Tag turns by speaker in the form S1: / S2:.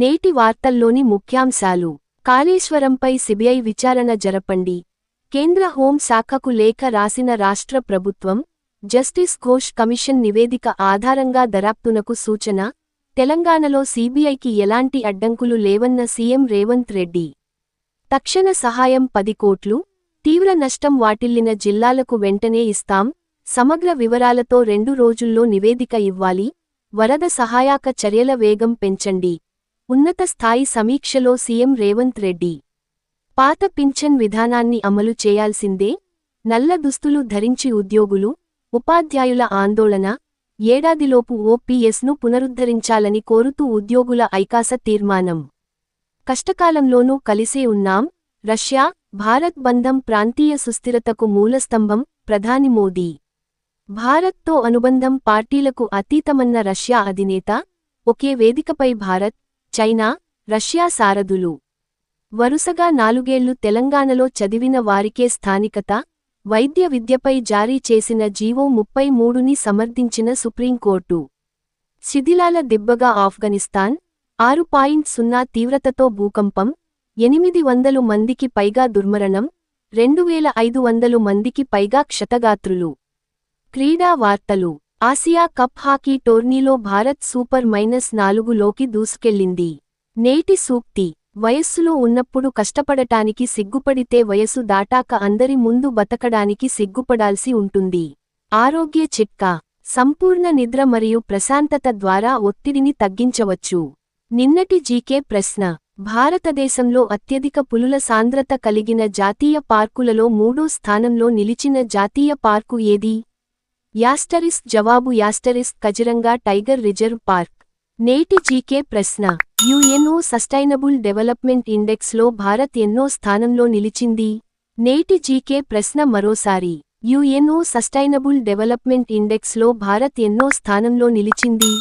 S1: నేటి వార్తల్లోని ముఖ్యాంశాలు. కాళేశ్వరంపై సిబిఐ విచారణ జరపండి. కేంద్ర హోం శాఖకు లేఖ రాసిన రాష్ట్ర ప్రభుత్వం జస్టిస్ ఘోష్ కమిషన్ నివేదిక ఆధారంగా దరాప్తునకు సూచన తెలంగాణలో సీబీఐకి ఎలాంటి అడ్డంకులు లేవన్న సీఎం రేవంత్ రెడ్డి. తక్షణ సహాయం పది కోట్లు తీవ్ర నష్టం వాటిల్లిన జిల్లాలకు వెంటనే ఇస్తాం సమగ్ర వివరాలతో రెండు రోజుల్లో నివేదిక ఇవ్వాలి వరద సహాయక చర్యల వేగం పెంచండి. ఉన్నత స్థాయి సమీక్షలో సీఎం రేవంత్ రెడ్డి పాత పింఛన్ విధానాన్ని అమలు చేయాల్సిందే నల్ల దుస్తులు ధరించి ఉద్యోగులు ఉపాధ్యాయుల ఆందోళన ఏడాదిలోపు ఓపీఎస్ను పునరుద్ధరించాలని కోరుతూ ఉద్యోగుల ఐకాస తీర్మానం. కష్టకాలంలోనూ కలిసే ఉన్నాం రష్యా భారత్ బంధం ప్రాంతీయ సుస్థిరతకు మూలస్తంభం ప్రధాని మోదీ. భారత్తో అనుబంధం పార్టీలకు అతీతమన్న రష్యా అధినేత ఒకే వేదికపై భారత్ చైనా రష్యా సారథులు. వరుసగా నాలుగేళ్ళు తెలంగాణలో చదివిన వారికే స్థానికత వైద్య విద్యపై జారీ చేసిన జీవో ముప్పై మూడుని సమర్థించిన సుప్రీంకోర్టు. శిథిలాల దిబ్బగా ఆఫ్ఘనిస్తాన్ ఆరు పాయింట్ సున్నా తీవ్రతతో భూకంపం ఎనిమిది వందలు మందికి పైగా దుర్మరణం రెండు వేల ఐదు వందలు మందికి పైగా క్షతగాత్రులు. క్రీడా వార్తలు. ఆసియా కప్ హాకీ టోర్నీలో భారత్ సూపర్ మైనస్ నాలుగులోకి దూసుకెళ్ళింది నేటి సూక్తి వయస్సులో ఉన్నప్పుడు కష్టపడటానికి సిగ్గుపడితే వయసు దాటాక అందరి ముందు బతకడానికి సిగ్గుపడాల్సి ఉంటుంది. ఆరోగ్య చిట్కా సంపూర్ణ నిద్ర మరియు ప్రశాంతత ద్వారా ఒత్తిడిని తగ్గించవచ్చు. నిన్నటి జీకే ప్రశ్న భారతదేశంలో అత్యధిక పులుల సాంద్రత కలిగిన జాతీయ పార్కులలో మూడో స్థానంలో నిలిచిన జాతీయ పార్కు ఏది? యాస్టరిస్ జవాబు యాస్టరిస్ కజిరంగా టైగర్ రిజర్వ్ పార్క్. నేటి జీకే ప్రశ్న. యుఎన్ఓ సస్టైనబుల్ డెవలప్మెంట్ ఇండెక్స్లో భారత్ ఎన్నో స్థానంలో నిలిచింది? నేటి జీకే ప్రశ్న మరోసారి. యుఎన్ఓ సస్టైనబుల్ డెవలప్మెంట్ ఇండెక్స్లో భారత్ ఎన్నో స్థానంలో నిలిచింది?